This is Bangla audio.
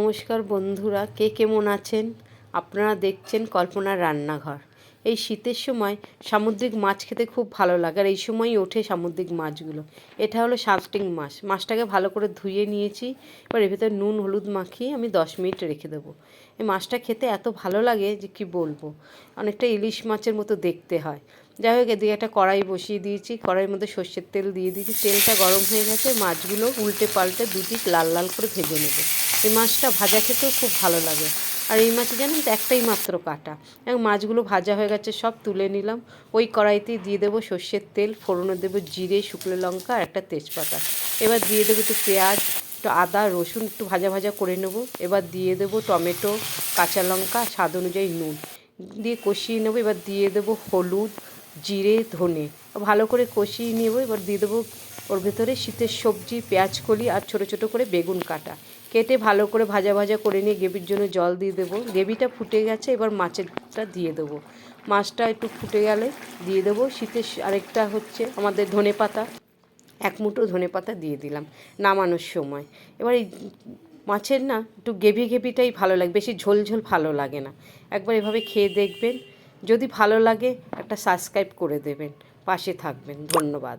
নমস্কার বন্ধুরা, কে কেমন আছেন? আপনারা দেখছেন কল্পনার রান্নাঘর। এই শীতের সময় সামুদ্রিক মাছ খেতে খুব ভালো লাগে আর এই সময়ই ওঠে সামুদ্রিক মাছগুলো। এটা হলো সাস্টিং মাছ। মাছটাকে ভালো করে ধুয়ে নিয়েছি, এবার এর ভেতরে নুন, হলুদ মাখিয়ে আমি দশ মিনিট রেখে দেবো। এই মাছটা খেতে এত ভালো লাগে যে কি বলব? অনেকটা ইলিশ মাছের মতো দেখতে হয়। যাই হোক, এদিকে একটা কড়াই বসিয়ে দিয়েছি। কড়াইয়ের মধ্যে সর্ষের তেল দিয়ে দিয়েছি। তেলটা গরম হয়ে গেছে, মাছগুলো উল্টে পাল্টে দুদিক লাল লাল করে ভেজে নেব। এই মাছটা ভাজা খেতেও খুব ভালো লাগে। আর এই মাছে জানেন তো একটাই মাত্র কাটা। এবং মাছগুলো ভাজা হয়ে গেছে, সব তুলে নিলাম। ওই কড়াইতেই দিয়ে দেবো সর্ষের তেল, ফোড়নে দেবো জিরে, শুকনো লঙ্কা আর একটা তেজপাতা। এবার দিয়ে দেবো একটু পেঁয়াজ, একটু আদা, রসুন একটু ভাজা ভাজা করে নেব। এবার দিয়ে দেবো টমেটো, কাঁচা লঙ্কা, স্বাদ অনুযায়ী নুন। দিয়ে কষিয়ে নেব। এবার দিয়ে দেবো হলুদ জিরে, ধনে। ভালো করে কষিয়ে নেব এবার দিয়ে দেবো ওর ভেতরে শীতের সবজি, পেঁয়াজ কলি আর ছোটো ছোটো করে বেগুন কাটা। কেটে ভালো করে ভাজা ভাজা করে নিয়ে গ্রেভির জন্য জল দিয়ে দেবো। গ্রেভিটা ফুটে গেছে, এবার মাছেরটা দিয়ে দেবো। মাছটা একটু ফুটে গেলে দিয়ে দেবো। শীতের আরেকটা হচ্ছে আমাদের ধনে পাতা। এক মুঠো ধনে পাতা দিয়ে দিলাম নামানোর সময়। এবার এই মাছের না একটু গেভি গেভিটাই ভালো লাগে, বেশি ঝোল ঝোল ভালো লাগে না। একবার এভাবে খেয়ে দেখবেন যদি ভালো লাগে একটা সাবস্ক্রাইব করে দেবেন। পাশে থাকবেন। ধন্যবাদ।